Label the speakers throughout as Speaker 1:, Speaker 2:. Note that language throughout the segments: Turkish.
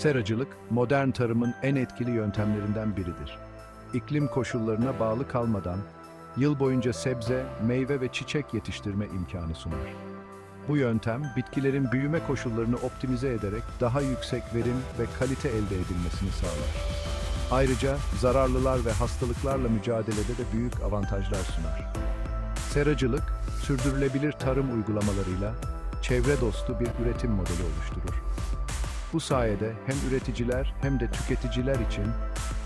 Speaker 1: Seracılık, modern tarımın en etkili yöntemlerinden biridir. İklim koşullarına bağlı kalmadan, yıl boyunca sebze, meyve ve çiçek yetiştirme imkanı sunar. Bu yöntem, bitkilerin büyüme koşullarını optimize ederek daha yüksek verim ve kalite elde edilmesini sağlar. Ayrıca zararlılar ve hastalıklarla mücadelede de büyük avantajlar sunar. Seracılık, sürdürülebilir tarım uygulamalarıyla çevre dostu bir üretim modeli oluşturur. Bu sayede hem üreticiler hem de tüketiciler için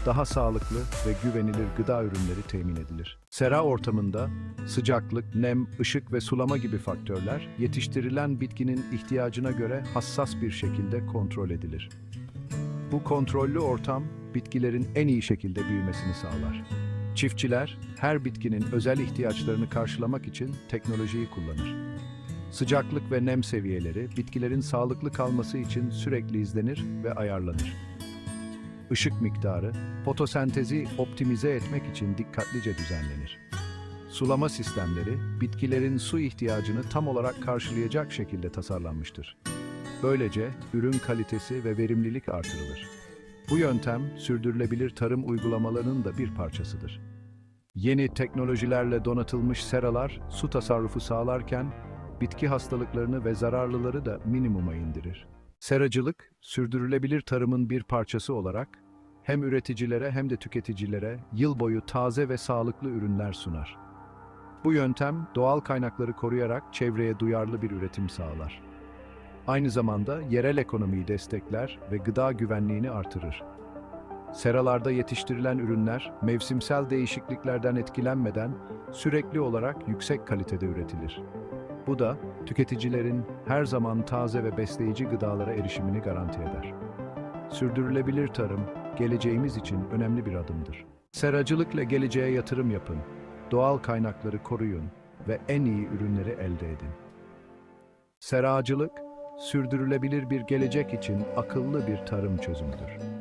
Speaker 1: daha sağlıklı ve güvenilir gıda ürünleri temin edilir. Sera ortamında sıcaklık, nem, ışık ve sulama gibi faktörler yetiştirilen bitkinin ihtiyacına göre hassas bir şekilde kontrol edilir. Bu kontrollü ortam bitkilerin en iyi şekilde büyümesini sağlar. Çiftçiler her bitkinin özel ihtiyaçlarını karşılamak için teknolojiyi kullanır. Sıcaklık ve nem seviyeleri bitkilerin sağlıklı kalması için sürekli izlenir ve ayarlanır. Işık miktarı, fotosentezi optimize etmek için dikkatlice düzenlenir. Sulama sistemleri, bitkilerin su ihtiyacını tam olarak karşılayacak şekilde tasarlanmıştır. Böylece ürün kalitesi ve verimlilik artırılır. Bu yöntem, sürdürülebilir tarım uygulamalarının da bir parçasıdır. Yeni teknolojilerle donatılmış seralar su tasarrufu sağlarken, bitki hastalıklarını ve zararlıları da minimuma indirir. Seracılık, sürdürülebilir tarımın bir parçası olarak hem üreticilere hem de tüketicilere yıl boyu taze ve sağlıklı ürünler sunar. Bu yöntem doğal kaynakları koruyarak çevreye duyarlı bir üretim sağlar. Aynı zamanda yerel ekonomiyi destekler ve gıda güvenliğini artırır. Seralarda yetiştirilen ürünler mevsimsel değişikliklerden etkilenmeden sürekli olarak yüksek kalitede üretilir. Bu da tüketicilerin her zaman taze ve besleyici gıdalara erişimini garanti eder. Sürdürülebilir tarım, geleceğimiz için önemli bir adımdır. Seracılıkla geleceğe yatırım yapın, doğal kaynakları koruyun ve en iyi ürünleri elde edin. Seracılık, sürdürülebilir bir gelecek için akıllı bir tarım çözümüdür.